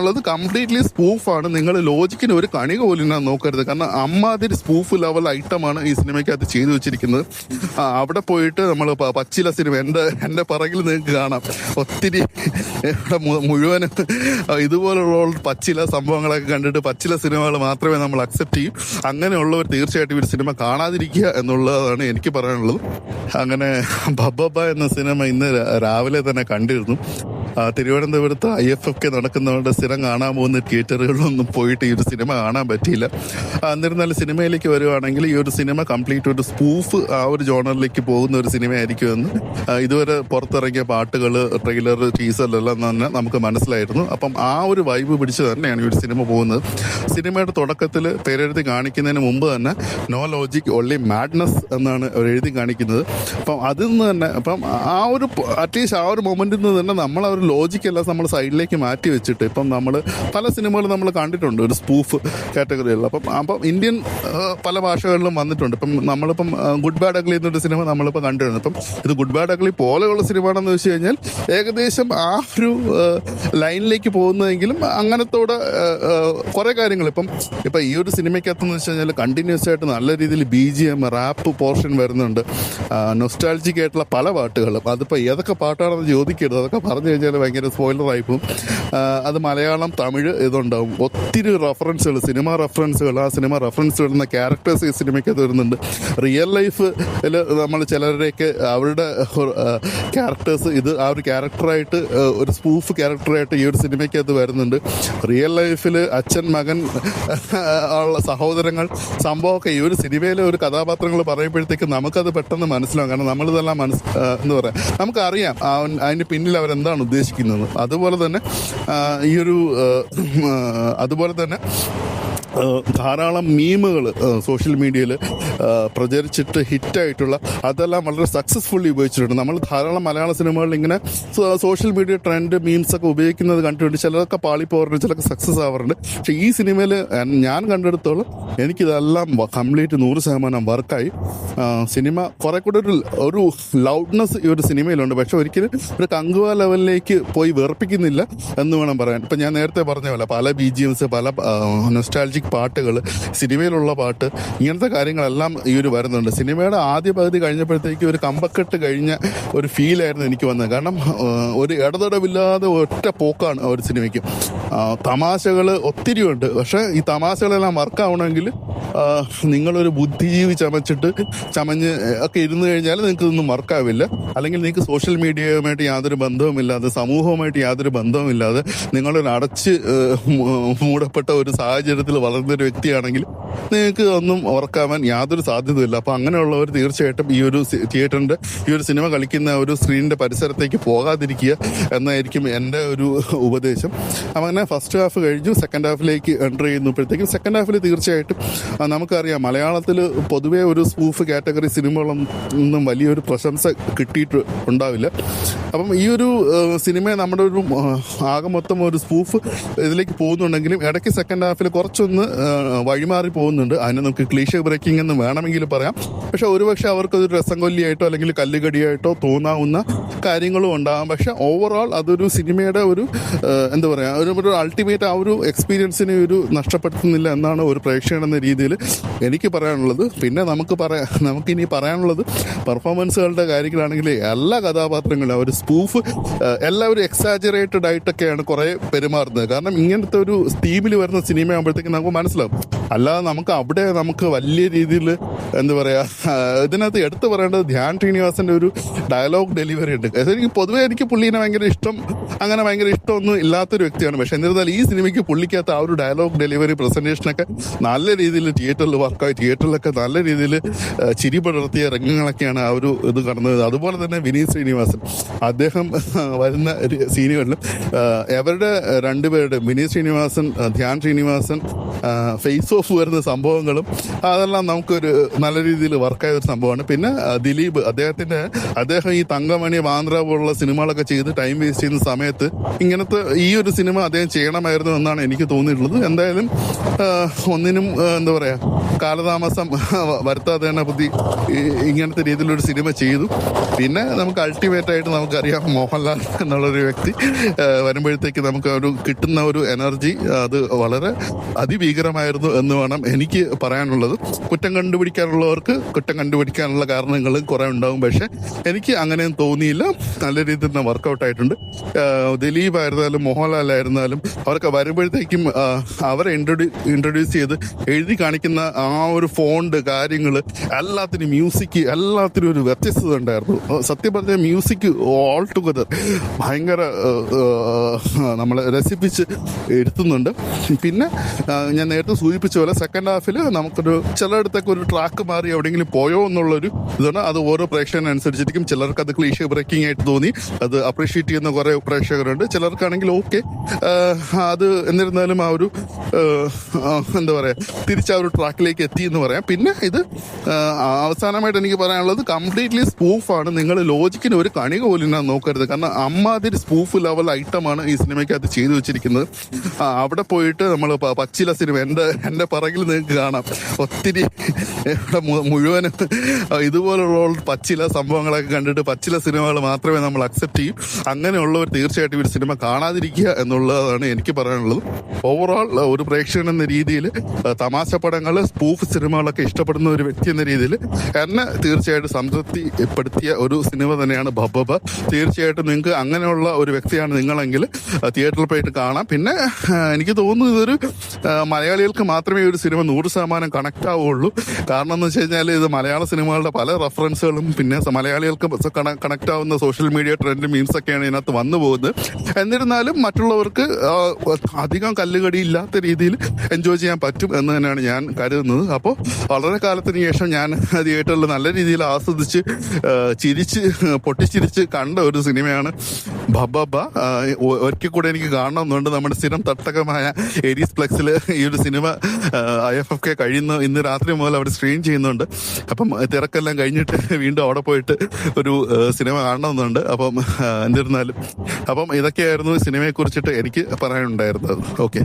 ഉള്ളത് കംപ്ലീറ്റ്ലി സ്പൂഫാണ് നിങ്ങൾ ലോജിക്കിന് ഒരു കണി പോലും ഞാൻ നോക്കരുത്. കാരണം അമ്മാതിരി സ്പൂഫ് ലെവൽ ഐറ്റമാണ് ഈ സിനിമയ്ക്കകത്ത് ചെയ്തു വെച്ചിരിക്കുന്നത്. അവിടെ പോയിട്ട് നമ്മൾ പച്ചില സിനിമ എന്റെ എന്റെ പറകിൽ നിങ്ങൾക്ക് കാണാം. ഒത്തിരി ഇവിടെ മുഴുവൻ ഇതുപോലുള്ള പച്ചില സംഭവങ്ങളൊക്കെ കണ്ടിട്ട് പച്ചില സിനിമകൾ മാത്രമേ നമ്മൾ അക്സെപ്റ്റ് ചെയ്യും. അങ്ങനെയുള്ളവർ തീർച്ചയായിട്ടും ഒരു സിനിമ കാണാതിരിക്കുക എന്നുള്ളതാണ് എനിക്ക് പറയാനുള്ളത്. അങ്ങനെ ബബ്ബ എന്ന സിനിമ ഇന്ന് രാവിലെ തന്നെ കണ്ടിരുന്നു. തിരുവനന്തപുരത്ത് ഐ എഫ് എഫ് കെ നടക്കുന്നവരുടെ സ്ഥിരം കാണാൻ പോകുന്ന തിയേറ്ററുകളിലൊന്നും പോയിട്ട് ഈ ഒരു സിനിമ കാണാൻ പറ്റിയില്ല. എന്നിരുന്നാലും സിനിമയിലേക്ക് വരുവാണെങ്കിൽ ഈ ഒരു സിനിമ കംപ്ലീറ്റ് ഒരു സ്പൂഫ് ആ ഒരു ജോണറിലേക്ക് പോകുന്ന ഒരു സിനിമയായിരിക്കുമെന്ന്. ഇതുവരെ പുറത്തിറങ്ങിയ പാട്ടുകൾ ട്രെയിലർ ടീസറിലെല്ലാം തന്നെ നമുക്ക് മനസ്സിലായിരുന്നു. അപ്പം ആ ഒരു വൈബ് പിടിച്ച് തന്നെയാണ് ഈ ഒരു സിനിമ പോകുന്നത്. സിനിമയുടെ തുടക്കത്തിൽ പേരെഴുതി കാണിക്കുന്നതിന് മുമ്പ് തന്നെ നോ ലോജിക് ഒള്ളി മാഡ്നസ് എന്നാണ് അവർ എഴുതി കാണിക്കുന്നത്. അപ്പം അതിൽ നിന്ന് തന്നെ അപ്പം ആ ഒരു അറ്റ്ലീസ്റ്റ് ആ ഒരു മൊമെന്റിൽ നിന്ന് തന്നെ നമ്മൾ ആ ഒരു ലോജിക് എല്ലാം നമ്മൾ സൈഡിലേക്ക് മാറ്റി വെച്ചിട്ട് ഇപ്പം നമ്മൾ പല സിനിമകളും നമ്മൾ കണ്ടിട്ടുണ്ട് ഒരു സ്പൂഫ് കാറ്റഗറികളിൽ അപ്പം അപ്പം ഇന്ത്യൻ പല ഭാഷകളിലും വന്നിട്ടുണ്ട്. ഇപ്പം നമ്മളിപ്പം ഗുഡ് ബാഡ് അഗ്ലി എന്നൊരു സിനിമ നമ്മളിപ്പോൾ കണ്ടിരുന്നു ഇപ്പം ഇത് ഗുഡ് ബാഡ് അഗ്ലി പോലെയുള്ള സിനിമയാണെന്ന് വെച്ച് കഴിഞ്ഞാൽ ഏകദേശം ആ ഒരു ലൈനിലേക്ക് പോകുന്നതെങ്കിലും അങ്ങനത്തോടെ കുറേ കാര്യങ്ങൾ. ഇപ്പം ഇപ്പം ഈ ഒരു സിനിമയ്ക്കകത്തെന്ന് വെച്ച് കഴിഞ്ഞാൽ കണ്ടിന്യൂസ് ആയിട്ട് നല്ല രീതിയിൽ B G M rap portion വരുന്നുണ്ട്. നൊസ്റ്റാൾജിക് ആയിട്ടുള്ള പല പാട്ടുകളും. അതിപ്പോൾ ഏതൊക്കെ പാട്ടാണെന്ന് ചോദിക്കരുത്. അതൊക്കെ പറഞ്ഞു കഴിഞ്ഞാൽ ഭയങ്കര സ്പോയിലറായി പോകും. അത് മലയാളം തമിഴ് ഇതുണ്ടാവും. ഒത്തിരി റെഫറൻസുകൾ സിനിമ റെഫറൻസുകൾ ആ സിനിമ റെഫറൻസ് വരുന്ന ക്യാരക്ടേഴ്സ് ഈ സിനിമയ്ക്കകത്ത് വരുന്നുണ്ട്. റിയൽ ലൈഫിൽ നമ്മൾ ചിലരുടെയൊക്കെ അവരുടെ ക്യാരക്ടേഴ്സ് ഇത് ആ ഒരു ക്യാരക്ടറായിട്ട് ഒരു സ്പൂഫ് ക്യാരക്ടറായിട്ട് ഈ ഒരു സിനിമയ്ക്കകത്ത് വരുന്നുണ്ട്. റിയൽ ലൈഫിൽ അച്ഛൻ മകൻ ഉള്ള സഹോദരങ്ങൾ സംഭവമൊക്കെ ഈ ഒരു സിനിമയിലെ ഒരു കഥാപാത്രങ്ങൾ പറയുമ്പോഴത്തേക്ക് നമുക്കത് പെട്ടെന്ന് മനസ്സിലാവും. കാരണം നമ്മളിതെല്ലാം മനസ്സ് എന്ന് പറയുക നമുക്കറിയാം. അവൻ അതിന്റെ പിന്നിൽ അവരെന്താണ് ഉദ്ദേശിക്കുന്നത്. അതുപോലെ തന്നെ ഈ ഒരു അതുപോലെ തന്നെ ധാരാളം മീമുകൾ സോഷ്യൽ മീഡിയയിൽ പ്രചരിച്ചിട്ട് ഹിറ്റായിട്ടുള്ള അതെല്ലാം വളരെ സക്സസ്ഫുള്ളി ഉപയോഗിച്ചിട്ടുണ്ട്. നമ്മൾ ധാരാളം മലയാള സിനിമകളിൽ ഇങ്ങനെ സോഷ്യൽ മീഡിയ ട്രെൻഡ് മീംസ് ഒക്കെ ഉപയോഗിക്കുന്നത് കണ്ടിട്ടുണ്ട്. ചിലതൊക്കെ പാളിപ്പോറുണ്ട് ചിലർക്ക് സക്സസ് ആവാറുണ്ട്. പക്ഷെ ഈ സിനിമയിൽ ഞാൻ കണ്ടെടുത്തോളം എനിക്കിതെല്ലാം കംപ്ലീറ്റ് നൂറ് ശതമാനം വർക്കായി സിനിമ കുറെ കൂടെ ഒരു ഒരു ലൗഡ്നെസ് ഈ ഒരു സിനിമയിലുണ്ട്. പക്ഷെ ഒരിക്കലും ഒരു കങ്കുവ ലെവലിലേക്ക് പോയി വെറുപ്പിക്കുന്നില്ല എന്ന് വേണം പറയാൻ. ഇപ്പം ഞാൻ നേരത്തെ പറഞ്ഞ പോലെ പല ബി ജി എംസ് പല നൊസ്റ്റാൾജിക് പാട്ടുകൾ സിനിമയിലുള്ള പാട്ട് ഇങ്ങനത്തെ കാര്യങ്ങളെല്ലാം ഈ ഒരു വരുന്നുണ്ട്. സിനിമയുടെ ആദ്യ പകുതി കഴിഞ്ഞപ്പോഴത്തേക്ക് ഒരു കമ്പക്കെട്ട് കഴിഞ്ഞ ഒരു ഫീലായിരുന്നു എനിക്ക് വന്നത്. കാരണം ഒരു ഇടതടവില്ലാതെ ഒറ്റ പോക്കാണ് ഒരു സിനിമയ്ക്ക്. തമാശകൾ ഒത്തിരി ഉണ്ട്. പക്ഷേ ഈ തമാശകളെല്ലാം വർക്കാവണമെങ്കിൽ നിങ്ങളൊരു ബുദ്ധിജീവി ചമച്ചിട്ട് ചമഞ്ഞ് ഒക്കെ ഇരുന്ന് കഴിഞ്ഞാൽ നിങ്ങൾക്ക് ഇതൊന്നും വർക്കാവില്ല. അല്ലെങ്കിൽ നിങ്ങൾക്ക് സോഷ്യൽ മീഡിയയുമായിട്ട് യാതൊരു ബന്ധവുമില്ലാതെ സമൂഹവുമായിട്ട് യാതൊരു ബന്ധവുമില്ലാതെ നിങ്ങളൊരു അടച്ച് മൂടപ്പെട്ട ഒരു സാഹചര്യത്തിൽ വളർന്നൊരു വ്യക്തിയാണെങ്കിൽ നിങ്ങൾക്ക് ഒന്നും ഓർക്കാവാൻ യാതൊരു സാധ്യതയില്ല അപ്പോൾ അങ്ങനെയുള്ളവർ തീർച്ചയായിട്ടും ഈ ഒരു തിയേറ്ററിന്റെ ഈ ഒരു സിനിമ കളിക്കുന്ന ഒരു സ്ക്രീനിന്റെ പരിസരത്തേക്ക് പോകാതിരിക്കുക എന്നായിരിക്കും എന്റെ ഒരു ഉപദേശം. അപ്പം അങ്ങനെ ഫസ്റ്റ് ഹാഫ് കഴിഞ്ഞു സെക്കൻഡ് ഹാഫിലേക്ക് എന്റർ ചെയ്യുന്നപ്പോഴത്തേക്കും സെക്കൻഡ് ഹാഫിൽ തീർച്ചയായിട്ടും നമുക്കറിയാം മലയാളത്തിൽ പൊതുവേ ഒരു സ്പൂഫ് കാറ്റഗറി സിനിമകളൊന്നും വലിയൊരു പ്രശംസ കിട്ടിയിട്ട് ഉണ്ടാവില്ല. അപ്പം ഈ ഒരു സിനിമയെ സിനിമ നമ്മുടെ ഒരു ആകെ മൊത്തം ഒരു സ്പൂഫ് ഇതിലേക്ക് പോകുന്നുണ്ടെങ്കിലും ഇടയ്ക്ക് സെക്കൻഡ് ഹാഫിൽ കുറച്ചൊന്ന് വഴിമാറി പോകുന്നുണ്ട്. അതിനെ നമുക്ക് ക്ലീഷ ബ്രേക്കിംഗ് എന്ന് വേണമെങ്കിൽ പറയാം. പക്ഷെ ഒരുപക്ഷെ അവർക്കൊരു രസം കൊല്ലിയായിട്ടോ അല്ലെങ്കിൽ കല്ലുകടിയായിട്ടോ തോന്നാവുന്ന കാര്യങ്ങളും ഉണ്ടാകാം പക്ഷെ ഓവറോൾ അതൊരു സിനിമയുടെ ഒരു എന്താ പറയുക ഒരു ഒരു അൾട്ടിമേറ്റ് ആ ഒരു എക്സ്പീരിയൻസിനെ ഒരു നഷ്ടപ്പെടുത്തുന്നില്ല എന്നാണ് ഒരു പ്രേക്ഷകൻ എന്ന രീതിയിൽ എനിക്ക് പറയാനുള്ളത്. പിന്നെ നമുക്ക് പറയാ നമുക്കിനി പറയാനുള്ളത് പെർഫോമൻസുകളുടെ കാര്യത്തിലാണെങ്കിൽ എല്ലാ കഥാപാത്രങ്ങളും ഒരു സ്പൂഫ് എല്ലാവരും എക്സാജറേറ്റഡ് ആയിട്ടൊക്കെയാണ് കുറേ പെരുമാറുന്നത്. കാരണം ഇങ്ങനത്തെ ഒരു തീമിൽ വരുന്ന സിനിമ നമുക്ക് മനസ്സിലാവും. അല്ലാതെ നമുക്ക് അവിടെ നമുക്ക് വലിയ രീതിയിൽ എന്താ പറയാ. ഇതിനകത്ത് എടുത്തു പറയേണ്ടത് ധ്യാൻ ശ്രീനിവാസന്റെ ഒരു ഡയലോഗ് ഡെലിവറി ഉണ്ട്. എനിക്ക് പൊതുവേ എനിക്ക് പുള്ളീനെ ഭയങ്കര ഇഷ്ടം അങ്ങനെ ഭയങ്കര ഇഷ്ടമൊന്നും ഇല്ലാത്തൊരു വ്യക്തിയാണ്. പക്ഷെ എന്നിരുന്നാൽ ഈ സിനിമയ്ക്ക് പുള്ളിക്കകത്ത് ആ ഒരു ഡയലോഗ് ഡെലിവറി പ്രസന്റേഷനൊക്കെ നല്ല രീതിയിൽ തിയേറ്ററിൽ വർക്കായി തിയേറ്ററിലൊക്കെ നല്ല രീതിയിൽ ചിരി പടർത്തിയ രംഗങ്ങളൊക്കെയാണ് ആ ഒരു ഇത് കടന്നത്. അതുപോലെ തന്നെ വിനീത് ശ്രീനിവാസൻ. അദ്ദേഹം വരുന്ന സീനുകളിലും എവരുടെ രണ്ടുപേരുടെ വിനീത് ശ്രീനിവാസൻ ധ്യാൻ ശ്രീനിവാസൻ ഫേസ് ഓഫ് വരുന്ന സംഭവങ്ങളും അതെല്ലാം നമുക്കൊരു നല്ല രീതിയിൽ വർക്കായ ഒരു സംഭവമാണ്. പിന്നെ ദിലീപ് അദ്ദേഹത്തിന്റെ അദ്ദേഹം ഈ തങ്കമണി ബാന്ദ്ര പോലുള്ള സിനിമകളൊക്കെ ചെയ്ത് ടൈം വേസ്റ്റ് ചെയ്യുന്ന സമയത്ത് ഇങ്ങനത്തെ ഈ ഒരു സിനിമ അദ്ദേഹം ചെയ്യണമായിരുന്നു എന്നാണ് എനിക്ക് തോന്നിയിട്ടുള്ളത്. എന്തായാലും ഒന്നിനും എന്താ പറയാ കാലതാമസം വരുത്താതെ തന്നെ ബുദ്ധി ഇങ്ങനത്തെ രീതിയിലൊരു സിനിമ ചെയ്തു. പിന്നെ നമുക്ക് അൾട്ടിമേറ്റ് ആയിട്ട് നമുക്കറിയാം മോഹൻലാൽ എന്നുള്ളൊരു വ്യക്തി വരുമ്പോഴത്തേക്ക് നമുക്ക് ഒരു കിട്ടുന്ന ഒരു എനർജി അത് വളരെ അതിഭീകരമായിരുന്നു എന്ന് വേണം എനിക്ക് പറയാനുള്ളത്. കുറ്റം കണ്ടുപിടിക്കാനുള്ളവർക്ക് കുറ്റം കണ്ടുപിടിക്കാനുള്ള കാരണങ്ങൾ കുറെ ഉണ്ടാവും. പക്ഷെ എനിക്ക് അങ്ങനെയും തോന്നിയില്ല. നല്ല രീതിയിൽ തന്നെ വർക്കൗട്ട് ആയിട്ടുണ്ട്. ദിലീപ് ആയിരുന്നാലും മോഹൻലാൽ ആയിരുന്നാലും അവരൊക്കെ വരുമ്പോഴത്തേക്കും അവരെ ഇൻട്രൊഡ്യൂ ഇൻട്രൊഡ്യൂസ് ചെയ്ത് എഴുതി കാണിക്കുന്ന ആ ഒരു ഫോണ്ട് കാര്യങ്ങൾ എല്ലാത്തിനും മ്യൂസിക് എല്ലാത്തിനും ഒരു വ്യത്യസ്തത ഉണ്ടായിരുന്നു. സത്യം പറഞ്ഞാൽ മ്യൂസിക് ഓൾ ടുഗദർ ഭയങ്കര നമ്മളെ രസിപ്പിച്ച് ഇരുത്തുന്നുണ്ട്. പിന്നെ ഞാൻ നേരത്തെ സൂചിപ്പിച്ച പോലെ സെക്കൻഡ് ഹാഫിൽ നമുക്കൊരു ചിലയിടത്തൊക്കെ ഒരു ട്രാക്ക് മാറി എവിടെയെങ്കിലും പോയോ എന്നുള്ളൊരു ഇതാണ്. അത് ഓരോ പ്രേക്ഷകനനുസരിച്ചിരിക്കും. ചിലർക്ക് അത് ക്ലീഷ ബ്രേക്കിംഗ് ആയിട്ട് തോന്നി. അത് അപ്രീഷിയേറ്റ് ചെയ്യുന്ന കുറെ പ്രേക്ഷകരുണ്ട്. ചിലർക്കാണെങ്കിൽ ഓക്കെ അത് എന്നിരുന്നാലും ആ ഒരു എന്താ പറയാ തിരിച്ച് ആ ഒരു ട്രാക്കിലേക്ക് എത്തി എന്ന് പറയാം. പിന്നെ ഇത് അവസാനമായിട്ട് എനിക്ക് പറയാനുള്ളത് കംപ്ലീറ്റ്ലി സ്പൂഫാണ് നിങ്ങൾ ലോജിക്കിന് ഒരു കണി പോലും ഞാൻ നോക്കരുത്. കാരണം അമ്മാതിരി സ്പൂഫ് ലെവൽ ഐറ്റമാണ് ഈ സിനിമയ്ക്കകത്ത് ചെയ്തു വെച്ചിരിക്കുന്നത്. അവിടെ പോയിട്ട് നമ്മൾ പച്ചില സിനിമ എന്റെ എന്റെ പറകിൽ നിങ്ങൾക്ക് കാണാം. ഒത്തിരി മു- മുഴുവനും. ഇതുപോലുള്ള പച്ചില സംഭവങ്ങളൊക്കെ കണ്ടിട്ട് പച്ചില സിനിമകൾ മാത്രമേ നമ്മൾ അക്സെപ്റ്റ് ചെയ്യും. അങ്ങനെയുള്ളവർ തീർച്ചയായിട്ടും ഒരു സിനിമ കാണാതിരിക്കുക എന്നുള്ളതാണ് എനിക്ക് പറയാനുള്ളത്. ഓവറോൾ ഒരു പ്രേക്ഷകൻ എന്ന രീതിയിൽ തമാശ പടങ്ങൾ സ്പൂഫ് സിനിമകളൊക്കെ ഇഷ്ടപ്പെടുന്ന ഒരു വ്യക്തി എന്ന രീതിയിൽ എന്നെ തീർച്ചയായിട്ടും സംതൃപ്തിപ്പെടുത്തിയ ഒരു സിനിമ തന്നെയാണ് ബബബ തീർച്ചയായിട്ടും നിങ്ങൾക്ക് അങ്ങനെയുള്ള ഒരു വ്യക്തിയാണ് നിങ്ങളെങ്കിൽ തിയേറ്ററിൽ പോയിട്ട് കാണാം. പിന്നെ എനിക്ക് തോന്നുന്നു ഇതൊരു മലയാളികൾക്ക് മാത്രമേ ഒരു സിനിമ നൂറ് ശതമാനം കണക്ട് ആവുള്ളൂ കാരണം എന്ന് വെച്ച് കഴിഞ്ഞാൽ ഇത് മലയാള സിനിമകളുടെ പല റെഫറൻസുകളും പിന്നെ മലയാളികൾക്ക് കണക്ട് ആവുന്ന സോഷ്യൽ മീഡിയ ട്രെൻഡ് മീംസ് ഒക്കെയാണ് ഇതിനകത്ത് വന്നു പോകുന്നത്. എന്നിരുന്നാലും മറ്റുള്ളവർക്ക് അധികം കല്ലുകടി ഇല്ലാത്ത രീതിയിൽ എൻജോയ് ചെയ്യാൻ പറ്റും എന്ന് തന്നെയാണ് ഞാൻ കരുതുന്നത്. അപ്പോൾ വളരെ കാലത്തിന് ശേഷം ഞാൻ തിയേറ്ററിൽ നല്ല രീതിയിൽ ആസ്വദിച്ച് ചിരിച്ച് പൊട്ടിച്ചിരിച്ച് കണ്ട ഒരു സിനിമയാണ് ബബബ ഒരിക്കൽ കൂടെ എനിക്ക് കാണണമെന്നുണ്ട്. നമ്മുടെ സ്ഥിരം തട്ടകമായ എരീസ് പ്ലക്സിൽ ഈ ഒരു cinema I F F K കഴിയുന്ന ഇന്ന് രാത്രി മുതൽ അവിടെ സ്ക്രീൻ ചെയ്യുന്നുണ്ട്. അപ്പം തിരക്കെല്ലാം കഴിഞ്ഞിട്ട് വീണ്ടും അവിടെ പോയിട്ട് ഒരു സിനിമ കാണണമെന്നുണ്ട്. അപ്പം എന്നിരുന്നാലും. അപ്പം ഇതൊക്കെയായിരുന്നു സിനിമയെ കുറിച്ചിട്ട് എനിക്ക് പറയാനുണ്ടായിരുന്നത്. ഓക്കെ.